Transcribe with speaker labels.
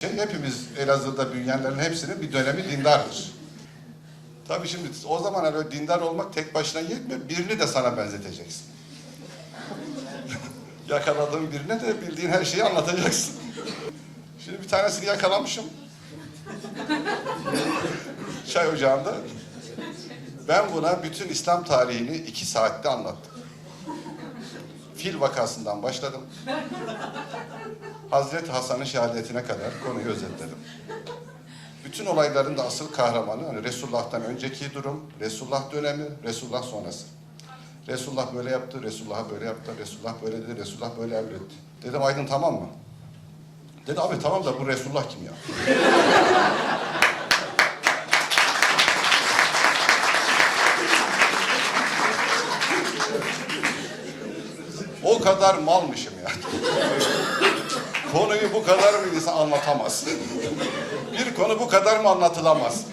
Speaker 1: Hepimiz Elazığ'da büyüyenlerin hepsinin bir dönemi dindardır. Tabii şimdi o zaman öyle dindar olmak tek başına yetmiyor. Birini de sana benzeteceksin. Yakaladığın birine de bildiğin her şeyi anlatacaksın. Şimdi bir tanesini yakalamışım. Çay ocağında. Ben buna bütün İslam tarihini iki saatte anlattım. Fil vakasından başladım. Hazreti Hasan'ın şehadetine kadar konuyu özetledim. Bütün olayların da asıl kahramanı hani Resulullah'tan önceki durum, Resulullah dönemi, Resulullah sonrası. Resulullah böyle yaptı, Resulullah böyle yaptı, Resulullah böyle dedi, Resulullah böyle emretti. Dedim Aydın tamam mı? Dedi abi tamam da bu Resulullah kim ya? O kadar malmışım ya. Konuyu bu kadar mı insan anlatamaz? Bir konu bu kadar mı anlatılamaz?